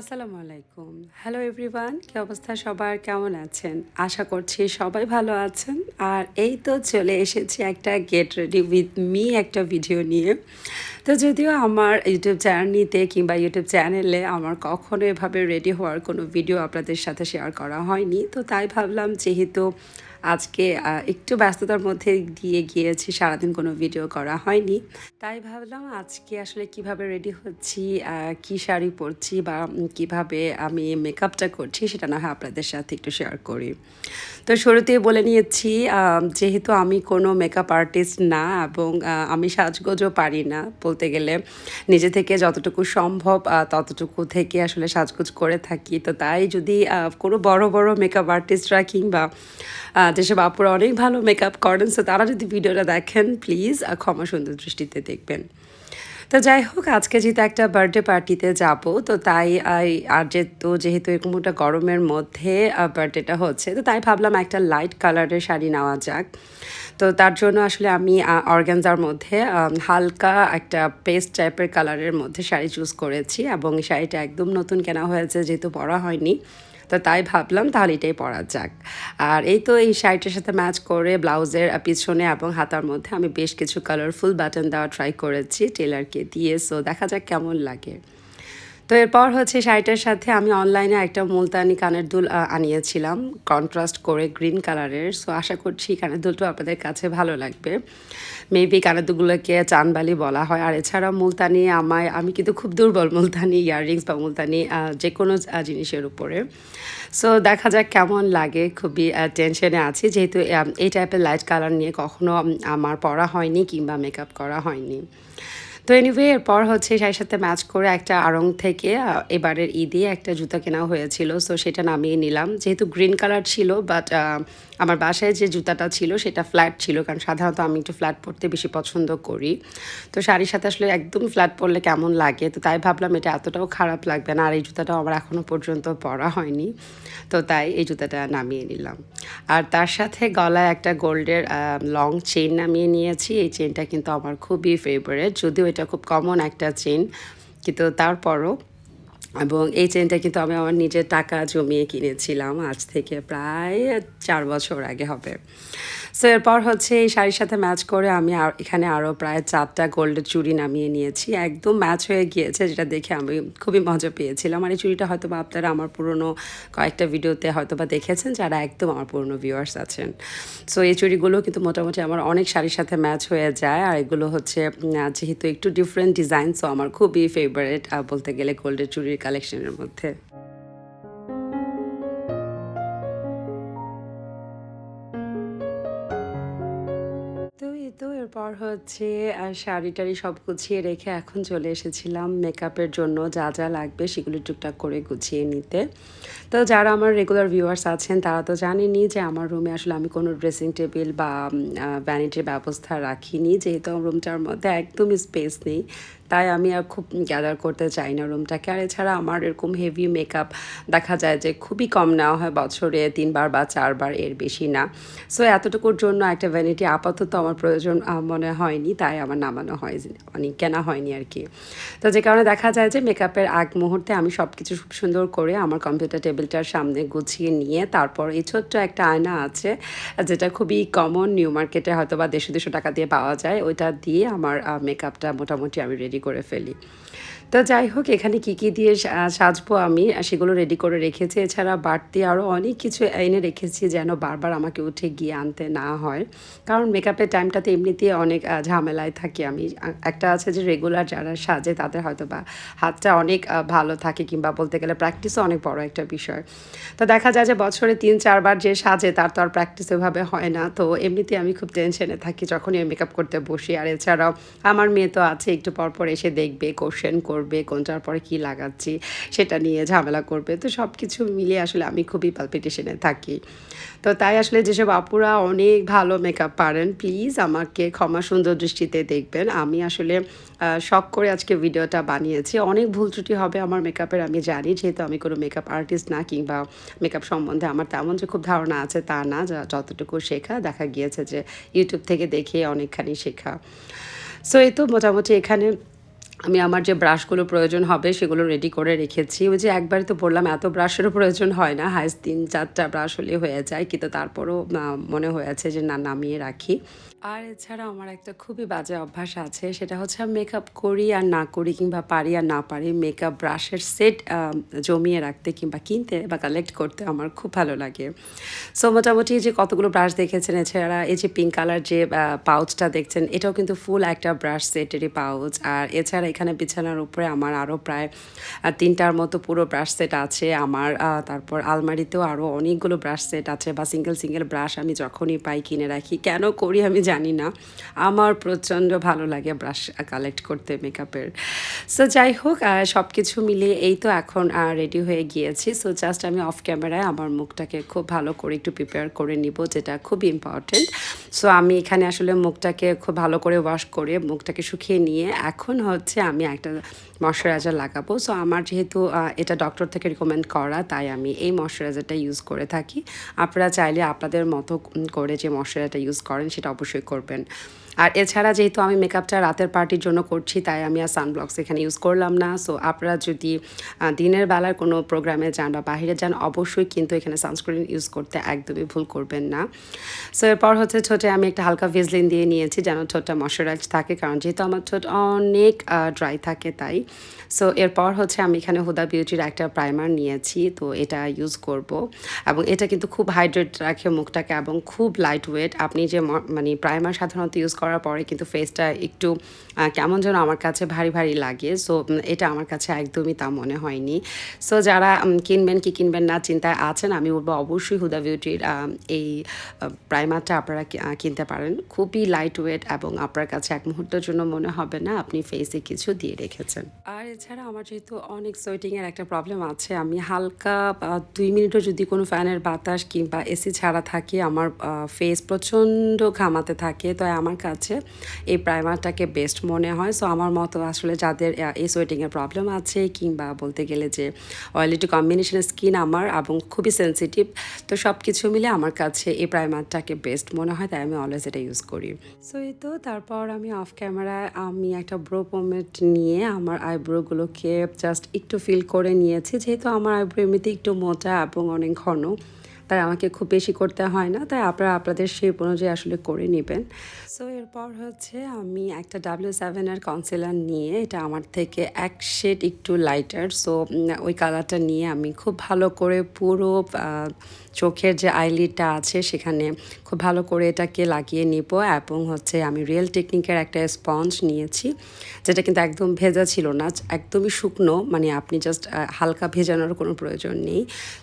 আসসালামু আলাইকুম। Hello everyone কি অবস্থা সবার? কেমন আছেন? আশা করছি সবাই ভালো আছেন। আর এই তো চলে এসেছি একটা গেট রেডি উইথ মি একটা ভিডিও নিয়ে। তো যদিও আমার ইউটিউব জার্নিতে কিংবা ইউটিউব চ্যানেলে আমার কখনো এভাবে রেডি হওয়ার কোনো ভিডিও আপনাদের সাথে শেয়ার করা হয়নি, তো তাই ভাবলাম যেহেতু আজকে একটু ব্যস্ততার মধ্যে দিয়ে গিয়েছি, সারাদিন কোনো ভিডিও করা হয়নি। তাই ভাবলাম আজকে আসলে কীভাবে রেডি হচ্ছি কি শাড়ি পরছি বা কীভাবে আমি মেকআপটা করছি সেটা না হয় আপনাদের সাথে একটু শেয়ার করি। তো শুরুতেই বলে নিয়েছি যেহেতু আমি কোনো মেকআপ আর্টিস্ট না এবং আমি সাজগোজও পারি না বলতে গেলে, নিজে থেকে যতটুকু সম্ভব ততটুকু থেকে আসলে সাজগোজ করে থাকি। তো তাই যদি কোনো বড় বড় মেকআপ আর্টিস্টরা কিংবা যেসব আপুরা অনেক ভালো মেকআপ করেন তো তারা যদি ভিডিওটা দেখেন প্লিজ ক্ষমা সুন্দর দৃষ্টিতে দেখবেন। তো যাই হোক, আজকে যেহেতু একটা বার্থডে পার্টিতে যাব, তো তাই আর যেহেতু যেহেতু এরকম একটা গরমের মধ্যে বার্থডেটা হচ্ছে, তো তাই ভাবলাম একটা লাইট কালারের শাড়ি নেওয়া যাক। তো তার জন্য আসলে আমি অর্গানজার মধ্যে হালকা একটা পেস্ট টাইপের কালারের মধ্যে শাড়ি চুজ করেছি, এবং শাড়িটা একদম নতুন কেনা হয়েছে, যেহেতু পরা হয়নি। তো তাই ভাবলাম তাহলে এটাই পরা যাক। আর এই তো এই শাড়িটার সাথে ম্যাচ করে ব্লাউজের পিছনে এবং হাতার মধ্যে আমি বেশ কিছু কালারফুল বাটন দেওয়া ট্রাই করেছি টেলারকে দিয়ে। সো দেখা যাক কেমন লাগে। তো এরপর হচ্ছে শাড়িটার সাথে আমি অনলাইনে একটা মুলতানি কানের দুল আনিয়েছিলাম। কন্ট্রাস্ট করে গ্রিন কালারের সো আশা করছি কানের দুলটা আপনাদের কাছে ভালো লাগবে। মেবি কানের দুলগুলোকে চানবালি বলা হয়। আর এছাড়া মুলতানি আমায়, আমি কিন্তু খুব দুর্বল মুলতানি ইয়াররিংস বা মুলতানি যে কোনো জিনিসের উপরে। সো দেখা যাক কেমন লাগে। খুবই টেনশনে আছি। যেহেতু এই টাইপের লাইট কালার নিয়ে কখনো আমার পরা হয়নি কিংবা মেকআপ করা হয়নি। তো এনিওয়ে এরপর হচ্ছে শাড়ির সাথে ম্যাচ করে একটা আড়ং থেকে এবারের ঈদে একটা জুতা কেনা হয়েছিল সো সেটা নামিয়ে নিলাম। যেহেতু গ্রিন কালার ছিল বাট আমার বাসায় যে জুতাটা ছিল সেটা ফ্ল্যাট ছিল, কারণ সাধারণত আমি একটু ফ্ল্যাট পরতে বেশি পছন্দ করি। তো শাড়ির সাথে আসলে একদম ফ্ল্যাট পরলে কেমন লাগে? তো তাই ভাবলাম এটা এতটাও খারাপ লাগবে না, আর এই জুতাটাও আমার এখনও পর্যন্ত পরা হয়নি। তো তাই এই জুতাটা নামিয়ে নিলাম। আর তার সাথে গলায় একটা গোল্ডের লং চেন নামিয়ে নিয়েছি। এই চেনটা কিন্তু আমার খুবই ফেভারেট যদিও খুব কমন একটা চেন কিন্তু তারপরও এবং এই চেনটা কিন্তু আমি আমার নিজের টাকা জমিয়ে কিনেছিলাম আজ থেকে প্রায় চার বছর আগে হবে। সো এরপর হচ্ছে এই শাড়ির সাথে ম্যাচ করে আমি আর এখানে আরও প্রায় চারটা গোল্ডের চুড়ি নামিয়ে নিয়েছি। একদম ম্যাচ হয়ে গিয়েছে, যেটা দেখে আমি খুবই মজা পেয়েছিলাম। আর এই চুড়িটা হয়তো বা আপনারা আমার পুরনো কয়েকটা ভিডিওতে হয়তো বা দেখেছেন, যারা একদম আমার পুরনো ভিউয়ার্স আছেন। সো এই চুড়িগুলো কিন্তু মোটামুটি আমার অনেক শাড়ির সাথে ম্যাচ হয়ে যায়। আর এগুলো হচ্ছে যেহেতু একটু ডিফারেন্ট ডিজাইন সো আমার খুবই ফেভারিট বলতে গেলে গোল্ডের চুড়ির কালেকশনের মধ্যে। এরপর হচ্ছে শাড়ি টাড়ি সব গুছিয়ে রেখে এখন চলে এসেছিলাম মেকআপের জন্য। যা যা লাগবে সেগুলি টুকটাক করে গুছিয়ে নিতে। তো যারা আমার রেগুলার ভিউয়ার্স আছেন, তারা তো জানেনই যে আমার রুমে আসলে আমি কোনো ড্রেসিং টেবিল বা ভ্যানিটির ব্যবস্থা রাখিনি। যেহেতু রুমটার মধ্যে একদমই স্পেস নেই। তাই আমি আর খুব গ্যাদার করতে চাই না রুমটাকে আর এছাড়া আমার এরকম হেভি মেকআপ দেখা যায় যে খুবই কম নেওয়া হয়, বছরে তিনবার বা চারবার এর বেশি না। সো এতটুকুর জন্য একটা ভ্যানিটি আপাতত আমার প্রয়োজন মনে হয়নি, তাই আমার নামানো হয় অনেক কেনা হয়নি আর কি। তো যে কারণে দেখা যায় যে মেকআপের আগ মুহূর্তে আমি সব কিছু খুব সুন্দর করে আমার কম্পিউটার টেবিলটার সামনে গুছিয়ে নিয়ে তারপর এই ছোট্ট একটা আয়না আছে, যেটা খুবই কমন নিউ মার্কেটে হয়তো বা দেড়শো দুশো টাকা দিয়ে পাওয়া যায়। ওইটা দিয়ে আমার মেকআপটা মোটামুটি আমি রেডি করে ফেলি তো যাই হোক, এখানে কি কী দিয়ে সাজবো আমি সেগুলো রেডি করে রেখেছি। এছাড়া বাড়তি আরও অনেক কিছু এনে রেখেছি যেন বারবার আমাকে উঠে গিয়ে আনতে না হয়। কারণ মেকআপের টাইমটাতে এমনিতেই অনেক ঝামেলায় থাকি আমি। একটা আছে যে রেগুলার যারা সাজে তাদের হয়তো বা হাতটা অনেক ভালো থাকে কিংবা বলতে গেলে প্র্যাকটিসও অনেক বড় একটা বিষয়। তো দেখা যায় যে বছরে তিন চারবার যে সাজে তার তো আর প্র্যাকটিস ওইভাবে হয় না। তো এমনিতেই আমি খুব টেনশনে থাকি যখনই মেকআপ করতে বসি। আর এছাড়াও আমার মেয়ে তো আছে, একটু পর পর এসে দেখবে কোশ্চেন করবে। কোনটার পরে কি লাগাচ্ছি সেটা নিয়ে ঝামেলা করবে। তো সব কিছু মিলিয়ে আসলে আমি খুবই পালপিটেশনে থাকি। তো তাই আসলে যেসব আপুরা অনেক ভালো মেকআপ পারেন প্লিজ আমাকে ক্ষমা সুন্দর দৃষ্টিতে দেখবেন। আমি আসলে শখ করে আজকে ভিডিওটা বানিয়েছি। অনেক ভুল ত্রুটি হবে আমার মেকআপের আমি জানি। যেহেতু আমি কোনো মেকআপ আর্টিস্ট না কিংবা মেকআপ সম্বন্ধে আমার তেমন যে খুব ধারণা আছে তা না যতটুকু শেখা, দেখা গিয়েছে যে ইউটিউব থেকে দেখে অনেকখানি শেখা। সো এই তো মোটামুটি এখানে আমি আমার যে ব্রাশগুলো প্রয়োজন হবে সেগুলো রেডি করে রেখেছি। ওই যে একবারই তো বললাম, এত ব্রাশেরও প্রয়োজন হয় না। হাইস তিন চারটা ব্রাশ হলে হয়ে যায়। কিন্তু তারপরও মনে হয়েছে যে, না, নামিয়ে রাখি। আর এছাড়া আমার একটা খুবই বাজে অভ্যাস আছে, সেটা হচ্ছে আমি মেকআপ করি আর না করি কিংবা পারি আর না পারি মেকআপ ব্রাশের সেট জমিয়ে রাখতে কিংবা কিনতে বা কালেক্ট করতে আমার খুব ভালো লাগে। সো মোটামুটি যে কতগুলো ব্রাশ দেখেছেন, এছাড়া এই যে পিঙ্ক কালার যে পাউচটা দেখছেন, এটাও কিন্তু ফুল একটা ব্রাশ সেটেরই পাউচ আর এছাড়া এখানে বিছানার উপরে আমার আরও প্রায় তিনটার মতো পুরো ব্রাশ সেট আছে। আমার তারপর আলমারিতেও আরও অনেকগুলো ব্রাশ সেট আছে বা সিঙ্গেল সিঙ্গেল ব্রাশ আমি যখনই পাই কিনে রাখি। কেন করি আমি জানি না। আমার প্রচণ্ড ভালো লাগে ব্রাশ কালেক্ট করতে মেকআপের সো যাই হোক সব কিছু মিলিয়ে এই তো এখন রেডি হয়ে গিয়েছি। সো জাস্ট আমি অফ ক্যামেরায় আমার মুখটাকে খুব ভালো করে একটু প্রিপেয়ার করে নিব, যেটা খুব ইম্পর্টেন্ট সো আমি এখানে আসলে মুখটাকে খুব ভালো করে ওয়াশ করে মুখটাকে শুকিয়ে নিয়ে এখন হচ্ছে আমি একটা ময়শ্চারাইজার লাগাবো। সো আমার যেহেতু এটা ডক্টর থেকে রিকমেন্ড করা, তাই আমি এই ময়শ্চারাইজারটা ইউজ করে থাকি। আপনারা চাইলে আপনাদের মতো করে যে ময়শ্চারাইজারটা ইউজ করেন, সেটা অবশ্যই করবেন। আর এছাড়া যেহেতু আমি মেকআপটা রাতের পার্টির জন্য করছি, তাই আমি আর সানব্লক্স এখানে ইউজ করলাম না। সো আপনারা যদি দিনের বেলার কোনো প্রোগ্রামে যান বা বাইরে যান, অবশ্যই কিন্তু এখানে সানস্ক্রিন ইউজ করতে একদমই ভুল করবেন না। সো এরপর হচ্ছে ঠোঁটে আমি একটা হালকা ভেজলিন দিয়ে নিয়েছি, যেন ঠোঁটটা ময়শ্চারাইজ থাকে, কারণ যেহেতু আমার ঠোঁট অনেক ড্রাই থাকে তাই। সো এরপর হচ্ছে আমি এখানে হুদা বিউটির একটা প্রাইমার নিয়েছি, তো এটা ইউজ করব। এবং এটা কিন্তু খুব হাইড্রেট রাখে মুখটাকে, এবং খুব লাইট ওয়েট আপনি যে মানে প্রাইমার সাধারণত ইউজ করার পরে কিন্তু ফেসটা একটু কেমন যেন আমার কাছে ভারী ভারী লাগে। সো এটা আমার কাছে একদমই তা মনে হয়নি। সো যারা কিনবেন কি কিনবেন না চিন্তায় আছেন, আমি বলব অবশ্যই হুদা বিউটির এই প্রাইমারটা আপনারা কিনতে পারেন। খুবই লাইট ওয়েট এবং আপনার কাছে এক মুহূর্তের জন্য মনে হবে না, আপনি ফেসে কিছু দিয়ে রেখেছেন। আর এছাড়া আমার যেহেতু অনেক সোয়েটিংয়ের একটা প্রবলেম আছে, আমি হালকা দুই মিনিটও যদি কোনো ফ্যানের বাতাস কিংবা এসি ছাড়া থাকি, আমার ফেস প্রচণ্ড ঘামাতে থাকে। তাই আমার কাছে এই প্রাইমারটাকে বেস্ট মনে হয়। সো আমার মতো আসলে যাদের এই সোয়েটিংয়ের প্রবলেম আছে কিংবা বলতে গেলে যে অয়েলি টু কম্বিনেশনের স্কিন আমার এবং খুবই সেন্সিটিভ তো সব কিছু মিলে আমার কাছে এই প্রাইমারটাকে বেস্ট মনে হয়, তাই আমি অলওয়েজ এটা ইউজ করি। সো এই তো তারপর আমি অফ ক্যামেরায় আমি একটা ব্রো পোমেট নিয়ে আমার আইব্রোগুলোকে জাস্ট একটু ফিল করে নিয়েছি। যেহেতু আমার আইব্রো এমনিতে একটু মোটা এবং অনেক ঘন তাই আমাকে খুব বেশি করতে হয় না, তাই আপনারা আপনাদের শেপ অনুযায়ী আসলে করে নেবেন। সো এরপর হচ্ছে আমি একটা ডাব্লিউ সেভেনের কনসিলার নিয়ে, এটা আমার থেকে এক শেড একটু লাইটার সো ওই কালারটা নিয়ে আমি খুব ভালো করে পুরো চোখের যে আইলিডটা আছে সেখানে খুব ভালো করে এটাকে লাগিয়ে নিব এবং হচ্ছে আমি রিয়েল টেকনিকের একটা স্পঞ্জ নিয়েছি, যেটা কিন্তু একদম ভেজা ছিল না, একদমই শুকনো মানে আপনি জাস্ট হালকা ভেজানোর কোনো প্রয়োজন নেই।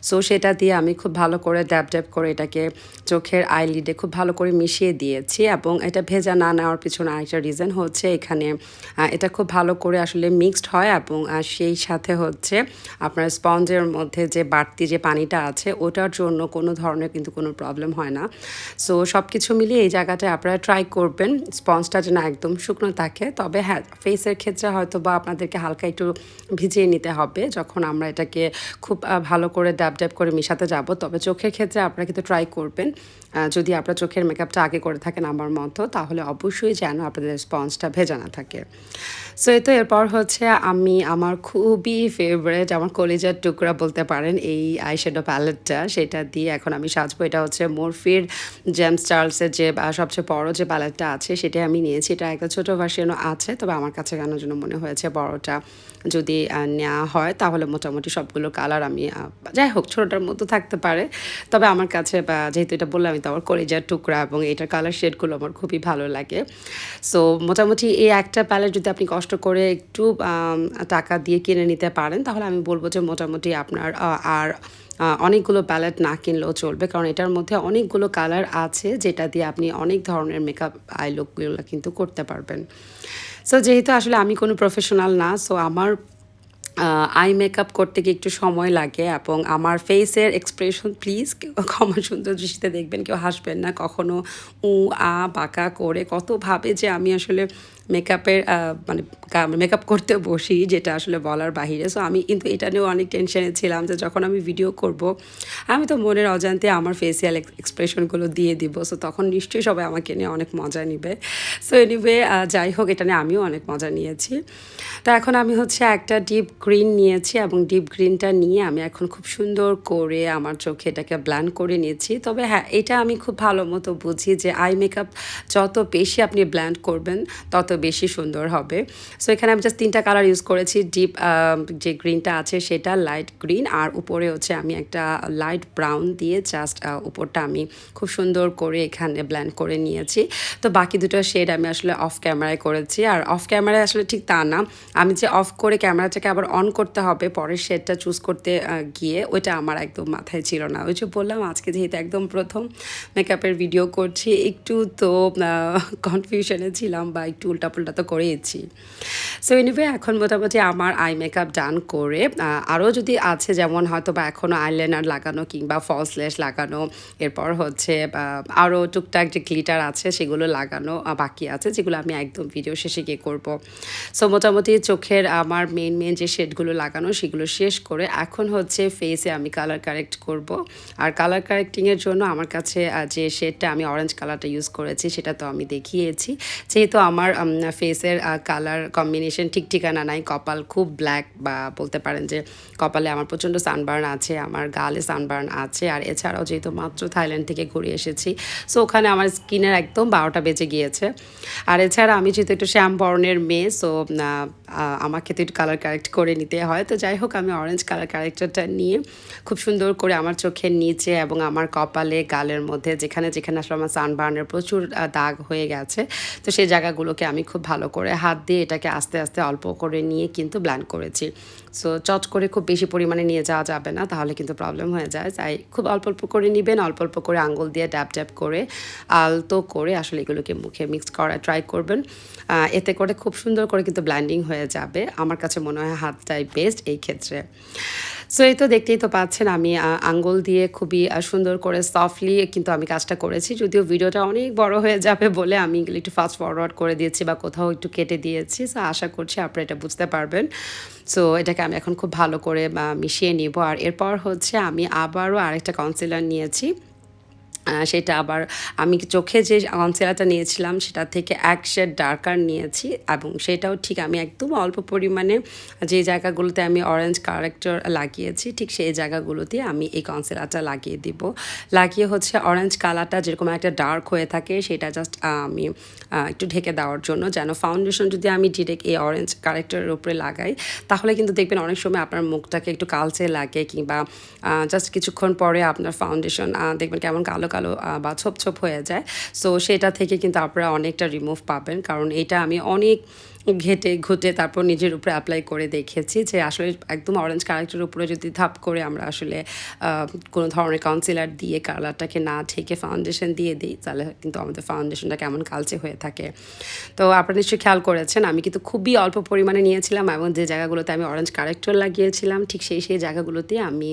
সো সেটা দিয়ে আমি খুব ভালো করে ড্যাব ড্যাব করে এটাকে চোখের আইলিডে খুব ভালো করে মিশিয়ে দিয়েছি এবং এটা ভেজা না নেওয়ার পিছনে আরেকটা রিজন হচ্ছে এখানে এটা খুব ভালো করে আসলে মিক্সড হয় এবং সেই সাথে হচ্ছে আপনার স্পঞ্জের মধ্যে যে বাড়তি যে পানিটা আছে ওটার জন্য কোনো ধরনের কিন্তু কোনো প্রবলেম হয় না। সো সব কিছু মিলিয়ে এই জায়গাটায় আপনারা ট্রাই করবেন। স্পঞ্জটা যেন একদম শুকনো থাকে। তবে হ্যাঁ ফেসের ক্ষেত্রে হয়তো বা আপনাদেরকে হালকা একটু ভিজিয়ে নিতে হবে। যখন আমরা এটাকে খুব ভালো করে ড্যাব ড্যাব করে মিশাতে যাব, তবে চোখের ক্ষেত্রে আপনারা কিন্তু ট্রাই করবেন। যদি আপনার চোখের মেকআপটা আগে করে থাকেন আমার মতো, তাহলে অবশ্যই যেন আপনাদের স্পঞ্জটা ভেজা না থাকে। সো এই তো এরপর হচ্ছে আমি, আমার খুবই ফেভারেট আমার কলেজার টুকরা বলতে পারেন, এই আই আইশ্যাডো প্যালেটটা সেটা দিয়ে এখন আমি সাজবো। এটা হচ্ছে মোরফির জেমস চার্লসের যে সবচেয়ে বড় যে প্যালেটটা আছে, সেটাই আমি নিয়েছি। এটা একটা ছোটো ভার্সনও আছে, তবে আমার কাছে কেন জন্য মনে হয়েছে বড়টা। যদি নেওয়া হয়, তাহলে মোটামুটি সবগুলো কালার আমি যাই হোক, ছোটোটার মতো থাকতে পারে। তবে আমার কাছে যেহেতু এটা বললাম, আমি তো আমার কলেজার টুকরা এবং এটার কালার শেডগুলো আমার খুবই ভালো লাগে। সো মোটামুটি এই একটা প্যালেট যদি আপনি কষ্ট করে একটু টাকা দিয়ে কিনে নিতে পারেন, তাহলে আমি বলব যে মোটামুটি আপনার আর অনেকগুলো প্যালেট না কিনলেও চলবে। কারণ এটার মধ্যে অনেকগুলো কালার আছে, যেটা দিয়ে আপনি অনেক ধরনের মেকআপ আই লুকগুলো কিন্তু করতে পারবেন। সো যেহেতু আসলে আমি কোনো প্রফেশনাল না সো আমার আই মেকআপ করতে গিয়ে একটু সময় লাগে এবং আমার ফেসের এক্সপ্রেশন প্লিজ ক্ষমা সুন্দর দৃষ্টিতে দেখবেন, কেউ হাসবেন না। কখনো উ, আ, বাঁকা করে কতভাবে যে আমি আসলে মেকআপের মানে মেকআপ করতে বসি, যেটা আসলে বলার বাহিরে। সো আমি কিন্তু এটা নিয়েও অনেক টেনশনে ছিলাম যে যখন আমি ভিডিও করব, আমি তো মনের অজান্তে আমার ফেসিয়াল এক্সপ্রেশনগুলো দিয়ে দিব। সো তখন নিশ্চয়ই সবাই আমাকে নিয়ে অনেক মজা নিবে। সো এনিওয়ে যাই হোক, এটা নিয়ে আমিও অনেক মজা নিয়েছি। তো এখন আমি হচ্ছে একটা ডিপ গ্রিন নিয়েছি এবং ডিপ গ্রিনটা নিয়ে আমি এখন খুব সুন্দর করে আমার চোখে এটাকে ব্ল্যান্ড করে নিয়েছি। তবে হ্যাঁ এটা আমি খুব ভালো মতো বুঝি যে আই মেকআপ যত বেশি আপনি ব্ল্যান্ড করবেন, তত বেশি সুন্দর হবে। সো এখানে আমি জাস্ট তিনটা কালার ইউজ করেছি। ডিপ যে গ্রিনটা আছে সেটা লাইট গ্রিন আর উপরে হচ্ছে আমি একটা লাইট ব্রাউন দিয়ে জাস্ট উপরটা আমি খুব সুন্দর করে এখানে ব্ল্যান্ড করে নিয়েছি। তো বাকি দুটো শেড আমি আসলে অফ ক্যামেরায় করেছি। আর অফ ক্যামেরায় আসলে ঠিক তা না। আমি যে অফ করে ক্যামেরাটাকে আবার অন করতে হবে, পরের শেডটা চুজ করতে গিয়ে ওইটা আমার একদম মাথায় ছিল না। ওই যে বললাম, আজকে যেহেতু একদম প্রথম মেকআপের ভিডিও করছি, একটু তো কনফিউশনে ছিলাম বা একটু উল্টাপুল্টা তো করেইছি। সো এনিওয়ে এখন মোটামুটি আমার আই মেকআপ ডান করে আরও যদি আছে যেমন হয়তো বা এখনও আইলাইনার লাগানো কিংবা ফলস লেস লাগানো, এরপর হচ্ছে আরও টুকটাক যে গ্লিটার আছে সেগুলো লাগানো বাকি আছে যেগুলো আমি একদম ভিডিও শেষে গিয়ে করব। সো মোটামুটি চোখের আমার মেন মেন যে শেডগুলো লাগানো সেগুলো শেষ করে এখন হচ্ছে ফেসে আমি কালার কারেক্ট করব। আর কালার কারেক্টিংয়ের জন্য আমার কাছে যে শেডটা আমি অরেঞ্জ কালারটা ইউজ করেছি সেটা তো আমি দেখিয়েছি। যেহেতু আমার ফেসের কালার কম্বিনেশন ঠিক ঠিকানা নাই। কপাল খুব ব্ল্যাক বা বলতে পারেন যে কপালে আমার প্রচণ্ড সানবার্ন আছে, আমার গালে সানবার্ন আছে। আর এছাড়াও যেহেতু মাত্র থাইল্যান্ড থেকে ঘুরে এসেছি সো ওখানে আমার স্কিনের একদম বারোটা বেজে গিয়েছে। আর এছাড়া আমি যেহেতু একটু শ্যাম বর্ণের মেয়ে সো আমাকে তো একটু কালার কারেক্ট করে নিতে হয়। তো যাই হোক, আমি অরেঞ্জ কালার ক্যারেক্টারটা নিয়ে খুব সুন্দর করে আমার চোখের নিচে এবং আমার কপালে, গালের মধ্যে যেখানে যেখানে আসলে আমার সানবার্নের প্রচুর দাগ হয়ে গেছে, তো সেই জায়গাগুলোকে আমি খুব ভালো করে হাত দিয়ে এটাকে আস্তে আস্তে অল্প করে নিয়ে কিন্তু ব্ল্যান্ড করেছি। সো চট করে খুব বেশি পরিমাণে নিয়ে যাওয়া যাবে না, তাহলে কিন্তু প্রবলেম হয়ে যায়। তাই খুব অল্প অল্প করে নেবেন, অল্প অল্প করে আঙ্গুল দিয়ে ড্যাপ ড্যাপ করে আলতো করে আসলে এগুলোকে মুখে মিক্স করা ট্রাই করবেন। এতে করে খুব সুন্দর করে কিন্তু ব্ল্যান্ডিং হয়ে যাবে। আমার কাছে মনে হয় হাতটাই বেস্ট এই ক্ষেত্রে। সো এই তো দেখতেই তো পাচ্ছেন আমি আঙ্গুল দিয়ে খুবই সুন্দর করে সফটলি কিন্তু আমি কাজটা করেছি। যদিও ভিডিওটা অনেক বড় হয়ে যাবে বলে আমি একটু ফাস্ট ফরওয়ার্ড করে দিয়েছি বা কোথাও একটু কেটে দিয়েছি। সো আশা করছি আপনারা এটা বুঝতে পারবেন। সো এটাকে আমি এখন খুব ভালো করে মিশিয়ে নিব। আর এরপর হচ্ছে আমি আবারও আরেকটা কনসিলার নিয়েছি। সেটা আবার আমি চোখে যে কনসিলারটা নিয়েছিলাম, সেটা থেকে এক শেড ডার্কার নিয়েছি এবং সেটাও ঠিক আমি একদম অল্প পরিমাণে যে জায়গাগুলোতে আমি অরেঞ্জ কারেক্টার লাগিয়েছি, ঠিক সেই জায়গাগুলোতে আমি এই কনসিলারটা লাগিয়ে দিব। লাগিয়ে হচ্ছে অরেঞ্জ কালারটা যেরকম একটা ডার্ক হয়ে থাকে, সেটা জাস্ট আমি একটু ঢেকে দেওয়ার জন্য। যেন ফাউন্ডেশন যদি আমি ডিরেক্ট এই অরেঞ্জ কারেক্টারের উপরে লাগাই, তাহলে কিন্তু দেখবেন অনেক সময় আপনার মুখটাকে একটু কালচে লাগে কিংবা জাস্ট কিছুক্ষণ পরে আপনার ফাউন্ডেশন দেখবেন কেমন কালো কালো বা ছোপ ছোপ হয়ে যায়। সো সেটা থেকে কিন্তু আপনারা অনেকটা রিমুভ পাবেন। কারণ এটা আমি অনেক ঘেটে ঘুটে তারপর নিজের উপরে অ্যাপ্লাই করে দেখেছি যে আসলে একদম অরেঞ্জ কালারটার উপরে যদি ধাপ করে আমরা আসলে কোনো ধরনের কাউন্সিলার দিয়ে কালারটাকে না ঠেকে ফাউন্ডেশন দিয়ে দিই, তাহলে কিন্তু আমাদের ফাউন্ডেশনটা কেমন কালচে হয়ে থাকে। তো আপনারা নিশ্চয়ই খেয়াল করেছেন, আমি কিন্তু খুবই অল্প পরিমাণে নিয়েছিলাম এবং যে জায়গাগুলোতে আমি অরেঞ্জ কারেক্টর লাগিয়েছিলাম, ঠিক সেই সেই জায়গাগুলোতে আমি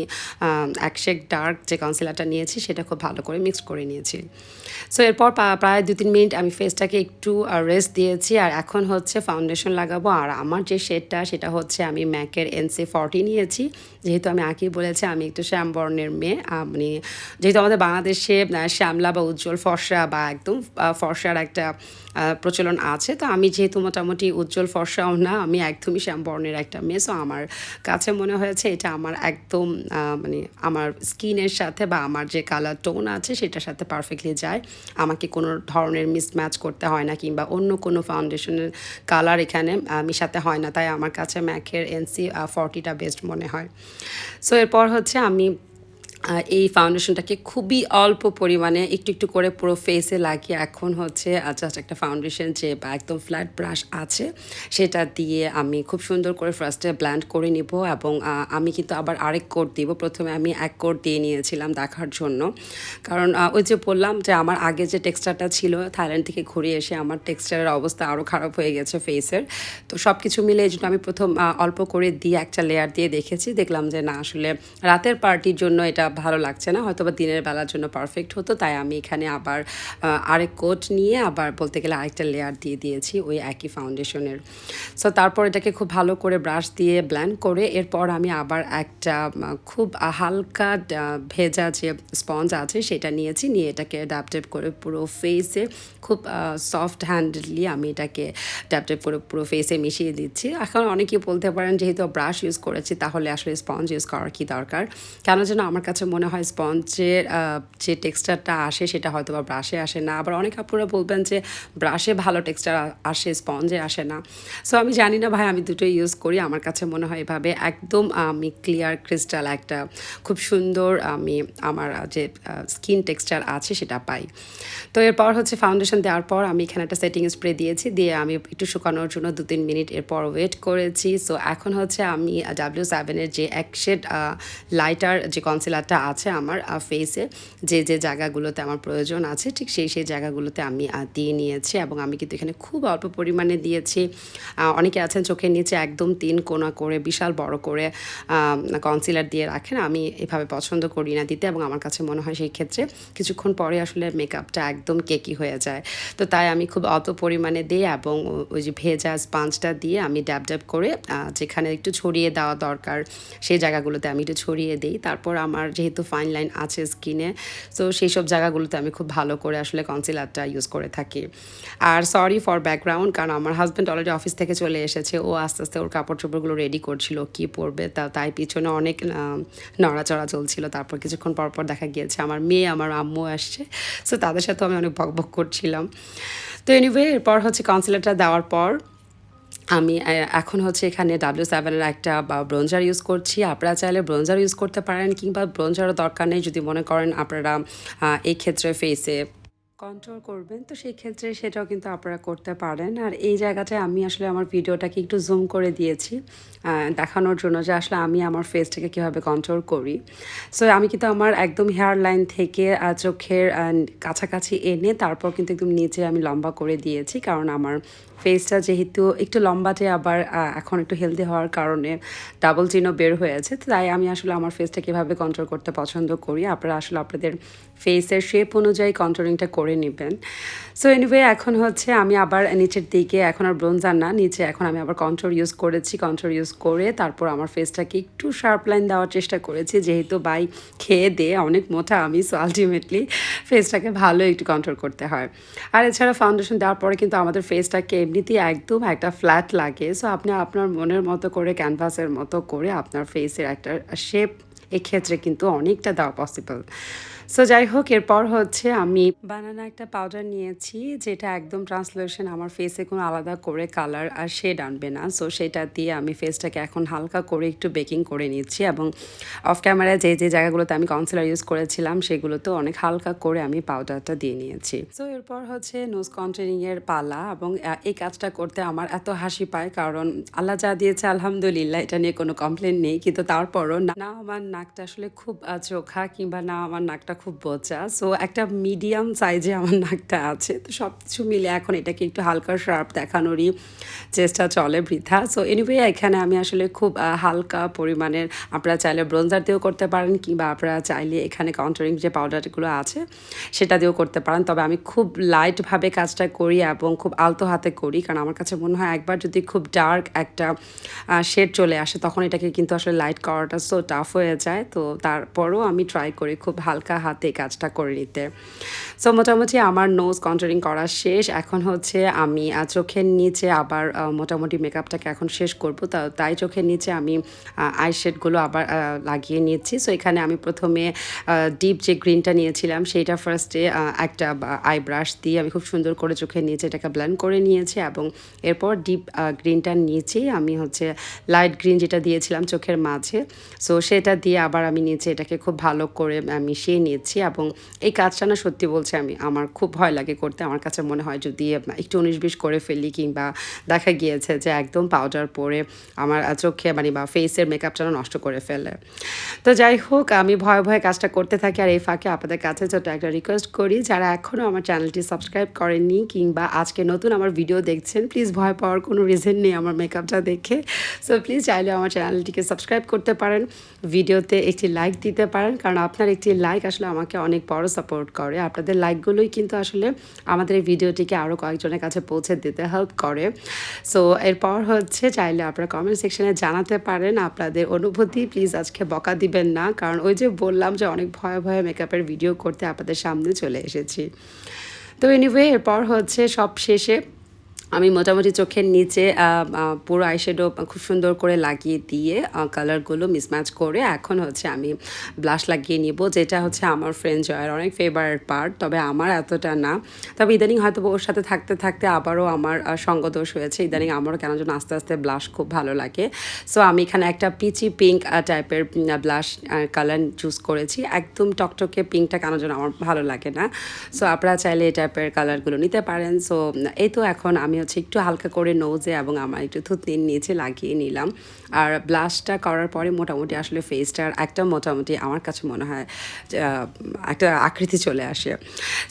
একশেক ডার্ক যে কাউন্সিলারটা নিয়েছি, সেটা খুব ভালো করে মিক্স করে নিয়েছি। সো এরপর প্রায় দু তিন মিনিট আমি ফেসটাকে একটু রেস্ট দিয়েছি, আর এখন হচ্ছে ফাউন্ডেশন লাগাবো। আর আমার যে শেডটা, সেটা হচ্ছে আমি ম্যাকের এনসি ফর্টি নিয়েছি। যেহেতু আমি আঁকি বলেছি, আমি একটু শ্যাম বর্ণের মেয়ে। মানে যেহেতু আমাদের বাংলাদেশে শ্যামলা বা উজ্জ্বল ফর্সা বা একদম ফর্সার একটা প্রচলন আছে। তো আমি যেহেতু মোটামুটি উজ্জ্বল ফর্সাও না, আমি একদমই শ্যাম বর্ণের একটা মেয়ে। সো আমার কাছে মনে হয়েছে এটা আমার একদম মানে আমার স্কিনের সাথে বা আমার যে কালার টোন আছে সেটার সাথে পারফেক্টলি যায়। আমাকে কোনো ধরনের মিসম্যাচ করতে হয় না কিংবা অন্য কোনো ফাউন্ডেশনের কালার এখানে মিশাতে হয় না। তাই আমার কাছে ম্যাকের এনসি ফর্টিটা বেস্ট মনে হয়। সো এরপর হচ্ছে আমি এই ফাউন্ডেশনটাকে খুবই অল্প পরিমাণে একটু একটু করে পুরো ফেসে লাগিয়ে এখন হচ্ছে জাস্ট একটা ফাউন্ডেশন যে বা একদম ফ্ল্যাট ব্রাশ আছে, সেটা দিয়ে আমি খুব সুন্দর করে ফার্স্টে ব্ল্যান্ড করে নিব এবং আমি কিন্তু আবার আরেক কোট দিব। প্রথমে আমি এক কোট দিয়ে নিয়েছিলাম দেখার জন্য। কারণ ওই যে বললাম যে আমার আগে যে টেক্সচারটা ছিল, থাইল্যান্ড থেকে ঘুরে এসে আমার টেক্সচারের অবস্থা আরও খারাপ হয়ে গেছে ফেসের তো সব কিছু মিলে এই জন্য আমি প্রথম অল্প করে দিয়ে একটা লেয়ার দিয়ে দেখেছি। দেখলাম যে না, আসলে রাতের পার্টির জন্য এটা ভালো লাগছে না। হয়তো বা দিনের বেলার জন্য পারফেক্ট হতো, তাই আমি এখানে আবার আরেক কোট নিয়ে আবার বলতে গেলে আরেকটা লেয়ার দিয়ে দিয়েছি ওই একই ফাউন্ডেশনের সো তারপর এটাকে খুব ভালো করে ব্রাশ দিয়ে ব্ল্যান্ড করে এরপর আমি আবার একটা খুব হালকা ভেজা যে স্পঞ্জ আছে সেটা নিয়েছি, নিয়ে এটাকে ডাব টেপ করে পুরো ফেসে খুব সফট হ্যান্ডলি আমি এটাকে ট্যাপ করে পুরো ফেসে মিশিয়ে দিচ্ছি। এখন অনেকেই বলতে পারেন যেহেতু ব্রাশ ইউজ করেছি তাহলে আসলে স্পঞ্জ ইউজ করার কি দরকার? কেন যেন আমার কাছে মনে হয় স্পঞ্জের যে টেক্সচারটা আসে সেটা হয়তো বা ব্রাশে আসে না। আবার অনেক আপুরা বলবেন যে ব্রাশে ভালো টেক্সচার আসে, স্পঞ্জে আসে না। সো আমি জানি না ভাই, আমি দুটোই ইউজ করি। আমার কাছে মনে হয় এভাবে একদম, আমি ক্লিয়ার ক্রিস্টাল একটা খুব সুন্দর, আমি আমার যে স্কিন টেক্সচার আছে সেটা পাই। তো এরপর হচ্ছে ফাউন্ডেশন দেওয়ার পর আমি এখানে একটা সেটিং স্প্রে দিয়েছি। দিয়ে আমি একটু শুকানোর জন্য দু তিন মিনিট এরপর ওয়েট করেছি। সো এখন হচ্ছে আমি ডাব্লিউ সেভেনের যে এক শেড লাইটার যে কনসিলারটা আছে আমার ফেসে যে যে জায়গাগুলোতে আমার প্রয়োজন আছে, ঠিক সেই সেই জায়গাগুলোতে আমি দিয়ে নিয়েছি এবং আমি কিন্তু এখানে খুব অল্প পরিমাণে দিয়েছি। অনেকে আছেন চোখের নিচে একদম তিন কোনা করে, বিশাল বড় করে কনসিলার দিয়ে রাখেন। আমি এভাবে পছন্দ করি না দিতে এবং আমার কাছে মনে হয় সেই ক্ষেত্রে কিছুক্ষণ পরে আসলে মেকআপটা একদম কেকি হয়ে যায়। তো তাই আমি খুব অল্প পরিমাণে দিই এবং ওই যে ভেজা স্পাঞ্জটা দিয়ে আমি ড্যাব ড্যাব করে যেখানে একটু ছড়িয়ে দেওয়া দরকার, সেই জায়গাগুলোতে আমি একটু ছড়িয়ে দিই। তারপর আমার যেহেতু ফাইন লাইন আছে স্কিনে সো সেই সব জায়গাগুলোতে আমি খুব ভালো করে আসলে কনসিলারটা ইউজ করে থাকি। আর সরি ফর ব্যাকগ্রাউন্ড কারণ আমার হাজব্যান্ড অলরেডি অফিস থেকে চলে এসেছে, ও আস্তে আস্তে ওর কাপড় চোপড়গুলো রেডি করছিল কি পরবে, তা, তাই পিছনে অনেক নড়াচড়া চলছিল। তারপর কিছুক্ষণ পর পর দেখা গিয়েছে আমার মেয়ে, আমার আম্মু আসছে সো তাদের সাথে আমি অনেক বকবক করছিলাম। তো এনিওয়ে এরপর হচ্ছে কনসিলারটা দেওয়ার পর আমি এখন হচ্ছে এখানে ডাব্লিউ সেভেনের একটা, বা ব্রোঞ্জার ইউজ করছি। আপনারা চাইলে ব্রোঞ্জার ইউজ করতে পারেন, কিংবা ব্রোঞ্জারও দরকার নেই যদি মনে করেন আপনারা এই ক্ষেত্রে ফেসে কন্ট্রোল করবেন, তো সেই ক্ষেত্রে সেটাও কিন্তু আপনারা করতে পারেন। আর এই জায়গাটায় আমি আসলে আমার ভিডিওটাকে একটু জুম করে দিয়েছি দেখানোর জন্য যে আসলে আমি আমার ফেসটাকে কীভাবে কন্ট্রোল করি। সো আমি কিন্তু আমার একদম হেয়ার লাইন থেকে চোখের কাছাকাছি এনে তারপর কিন্তু একদম নিচে আমি লম্বা করে দিয়েছি, কারণ আমার ফেসটা যেহেতু একটু লম্বাটে আবার এখন একটু হেলদি হওয়ার কারণে ডাবল চিনও বের হয়েছে তাই আমি আসলে আমার ফেসটা কীভাবে কন্ট্রোল করতে পছন্দ করি। আপনারা আসলে আপনাদের ফেসের শেপ অনুযায়ী কন্ট্রোলিংটা করে নেবেন। সো এনিওয়ে এখন হচ্ছে আমি আবার নিচের দিকে, এখন আর ব্রোঞ্জার না, নিচে এখন আমি আবার কন্ট্রোল ইউজ করেছি কন্ট্রোল ইউজ করে তারপর আমার ফেসটাকে একটু শার্প লাইন দেওয়ার চেষ্টা করেছি। যেহেতু বাই খেয়ে দিয়ে অনেক মোটা আমি সো আলটিমেটলি ফেসটাকে ভালো একটু কন্ট্রোল করতে হয়। আর এছাড়া ফাউন্ডেশন দেওয়ার পরে কিন্তু আমাদের ফেসটাকে এমনিতেই একদম একটা ফ্ল্যাট লাগে। সো আপনি আপনার মনের মতো করে ক্যানভাসের মতো করে আপনার ফেসের একটা শেপ এক্ষেত্রে কিন্তু অনেকটা দেওয়া পসিবল সো যাই হোক এরপর হচ্ছে আমি বানানা একটা পাউডার নিয়েছি, যেটা একদম ট্রান্সলেশন আমার ফেসে কোনো আলাদা করে কালার আর শেড আনবে না। সো সেটা দিয়ে আমি ফেসটাকে এখন হালকা করে একটু বেকিং করে নিচ্ছি এবং অফ ক্যামেরায় যে যে জায়গাগুলোতে আমি কনসিলার ইউজ করেছিলাম, সেগুলোতে অনেক হালকা করে আমি পাউডারটা দিয়ে নিয়েছি। সো এরপর হচ্ছে নোজ কন্ট্রেনিংয়ের পালা এবং এই কাজটা করতে আমার এত হাসি পায়, কারণ আল্লাহ যা দিয়েছে, আলহামদুলিল্লাহ, এটা নিয়ে কোনো কমপ্লেন নেই। কিন্তু তারপরও না আমার নাকটা আসলে খুব চোখা কিংবা না আমার নাকটা খুব বোচা। সো একটা মিডিয়াম সাইজে আমার নাকটা আছে। তো সব কিছু মিলে এখন এটাকে একটু হালকা শার্প দেখানোরই চেষ্টা চলে বৃথা। সো এনিওয়ে এখানে আমি আসলে খুব হালকা পরিমাণের, আপনারা চাইলে ব্রোঞ্জার দিয়েও করতে পারেন কিংবা আপনারা চাইলে এখানে কাউন্টারিং যে পাউডারগুলো আছে, সেটা দিয়েও করতে পারেন। তবে আমি খুব লাইটভাবে কাজটা করি এবং খুব আলতো হাতে করি। কারণ আমার কাছে মনে হয় একবার যদি খুব ডার্ক একটা শেড চলে আসে, তখন এটাকে কিন্তু আসলে লাইট করাটা সো টাফ হয়ে যায়। তো তারপরও আমি ট্রাই করি খুব হালকা হাতে কাজটা করে নিতে। সো মোটামুটি আমার নোজ কন্ট্রোলিং করা শেষ। এখন হচ্ছে আমি চোখের নিচে আবার মোটামুটি মেকআপটাকে এখন শেষ করব। তাই চোখের নিচে আমি আই শেডগুলো আবার লাগিয়ে নিয়েছি। সো এখানে আমি প্রথমে ডিপ যে গ্রিনটা নিয়েছিলাম, সেইটা ফার্স্টে একটা আই ব্রাশ দিয়ে আমি খুব সুন্দর করে চোখের নিচে এটাকে ব্লেন্ড করে নিয়েছি এবং এরপর ডিপ গ্রিনটার নিচেই আমি হচ্ছে লাইট গ্রিন যেটা দিয়েছিলাম চোখের মাঝে। সো সেটা দিয়ে আবার আমি নিচে এটাকে খুব ভালো করে মিশিয়ে নিয়ে নিয়েছি এবং এই কাজটা না সত্যি বলছি আমি, আমার খুব ভয় লাগে করতে। আমার কাছে মনে হয় যদি একটু উনিশ বিশ করে ফেলি কিংবা দেখা গিয়েছে যে একদম পাউডার পরে আমার চোখে মানে বা ফেসের মেকআপটা নষ্ট করে ফেলে। তো যাই হোক, আমি ভয়ে ভয়ে কাজটা করতে থাকি আর এই ফাঁকে আপনাদের কাছে ছোট একটা রিকোয়েস্ট করি। যারা এখনও আমার চ্যানেলটি সাবস্ক্রাইব করেননি কিংবা আজকে নতুন আমার ভিডিও দেখছেন প্লিজ ভয় পাওয়ার কোনো রিজন নেই আমার মেকআপটা দেখে। সো প্লিজ চাইলে আমার চ্যানেলটিকে সাবস্ক্রাইব করতে পারেন। ভিডিওতে একটি লাইক দিতে পারেন, কারণ আপনার একটি লাইক আসলে আমাকে অনেক বড় সাপোর্ট করে। আপনাদের লাইকগুলোই কিন্তু আসলে আমাদের এই ভিডিওটিকে আরও কয়েকজনের কাছে পৌঁছে দিতে হেল্প করে। সো এরপর হচ্ছে চাইলে আপনারা কমেন্ট সেকশনে জানাতে পারেন আপনাদের অনুভূতি। প্লিজ আজকে বকা দিবেন না, কারণ ওই যে বললাম যে অনেক ভয়ে ভয়ে মেকআপের ভিডিও করতে আপনাদের সামনে চলে এসেছি। তো এনিওয়ে এরপর হচ্ছে সব শেষে আমি মোটামুটি চোখের নিচে পুরো আইশ্যাডো খুব সুন্দর করে লাগিয়ে দিয়ে কালারগুলো মিসম্যাচ করে এখন হচ্ছে আমি ব্লাশ লাগিয়ে নিব, যেটা হচ্ছে আমার ফ্রেন্ড জয়ের অনেক ফেভারিট পার্ট তবে আমার এতটা না। তবে ইদানিং হয়তো ওর সাথে থাকতে থাকতে আবারও আমার সঙ্গদোষ হয়েছে। ইদানিং আমারও কেন যেন আস্তে আস্তে ব্লাশ খুব ভালো লাগে। সো আমি এখানে একটা পিচি পিঙ্ক টাইপের ব্লাশ কালার চুজ করেছি। একদম টকটকে পিঙ্কটা কেন যেন আমার ভালো লাগে না। সো আপনারা চাইলে এই টাইপের কালারগুলো নিতে পারেন। সো এই তো এখন আমি হচ্ছে একটু হালকা করে নোজে এবং আমার একটু থুতনির নিচে লাগিয়ে নিলাম। আর ব্লাশটা করার পরে মোটামুটি আসলে ফেসটার একটা মোটামুটি আমার কাছে মনে হয় একটা আকৃতি চলে আসে।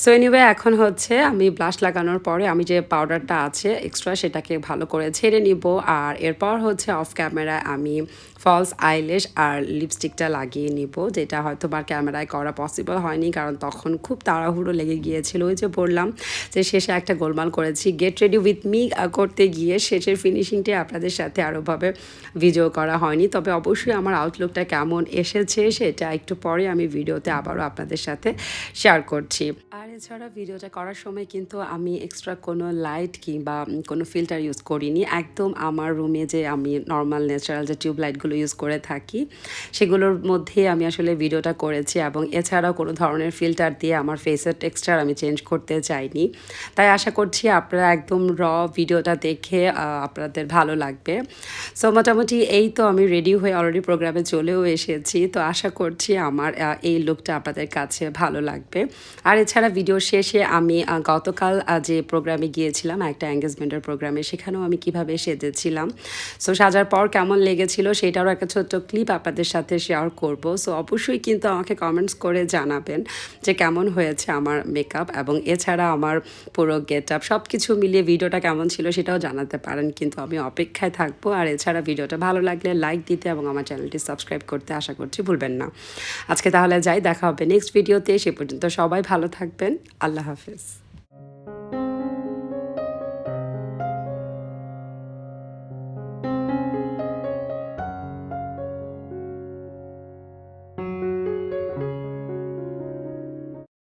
সো এনিওয়ে এখন হচ্ছে আমি ব্লাশ লাগানোর পরে আমি যে পাউডারটা আছে এক্সট্রা সেটাকে ভালো করে ছেড়ে নিব। আর এরপর হচ্ছে অফ ক্যামেরায় আমি ফলস আইলেশ আর লিপস্টিকটা লাগিয়ে নিব, যেটা হয়তো বা ক্যামেরায় করা পসিবল হয়নি, কারণ তখন খুব তাড়াহুড়ো লেগে গিয়েছিল ওই যে বললাম যে শেষে একটা গোলমাল করেছি। গেট রেডি উইথ মি করতে গিয়ে শেষের ফিনিশিংটি আপনাদের সাথে আরোভাবে ভিডিও করা হয়নি। তবে অবশ্যই আমার আউটলুকটা কেমন এসেছে সেটা একটু পরে আমি ভিডিওতে আবারও আপনাদের সাথে শেয়ার করছি। আর এছাড়া ভিডিওটা করার সময় কিন্তু আমি এক্সট্রা কোনো লাইট কিংবা কোনো ফিল্টার ইউজ করিনি। একদম আমার রুমে যে আমি নর্মাল ন্যাচারাল যে টিউব লাইটগুলো ইউজ করে থাকি। সেগুলোর মধ্যেই আমি আসলে ভিডিওটা করেছি এবং এছাড়াও কোনো ধরনের ফিল্টার দিয়ে আমার ফেসের টেক্সচার আমি চেঞ্জ করতে চাইনি। তাই আশা করছি আপনারা একদম র ভিডিওটা দেখে আপনাদের ভালো লাগবে। সো মোটামুটি এই তো আমি রেডি হয়ে অলরেডি প্রোগ্রামে চলেও এসেছি। তো আশা করছি আমার এই লুকটা আপনাদের কাছে ভালো লাগবে। আর এছাড়া ভিডিও শেষে আমি গতকাল যে প্রোগ্রামে গিয়েছিলাম, একটা এঙ্গেজমেন্টের প্রোগ্রামে সেখানেও আমি কীভাবে সেজেছিলাম। সো সাজার পর কেমন লেগেছিল সেটারও একটা ছোট্ট ক্লিপ আপনাদের সাথে শেয়ার করব। সো অবশ্যই কিন্তু আমাকে কমেন্টস করে জানাবেন যে কেমন হয়েছে আমার মেকআপ এবং এছাড়া আমার পুরো গেট আপ সব কিছু মিলিয়ে ভিডিওটা কেমন ছিল সেটাও জানাতে পারেন, কিন্তু আমি অপেক্ষায় থাকব। আর এছাড়া ভিডিওটা ভালো লাগলে লাইক দিতে এবং আমার চ্যানেলটি সাবস্ক্রাইব করতে আশা করছি ভুলবেন না। আজকে তাহলে যাই, দেখা হবে নেক্সট ভিডিওতে সে পর্যন্ত সবাই ভালো থাকবেন। আল্লাহ হাফেজ।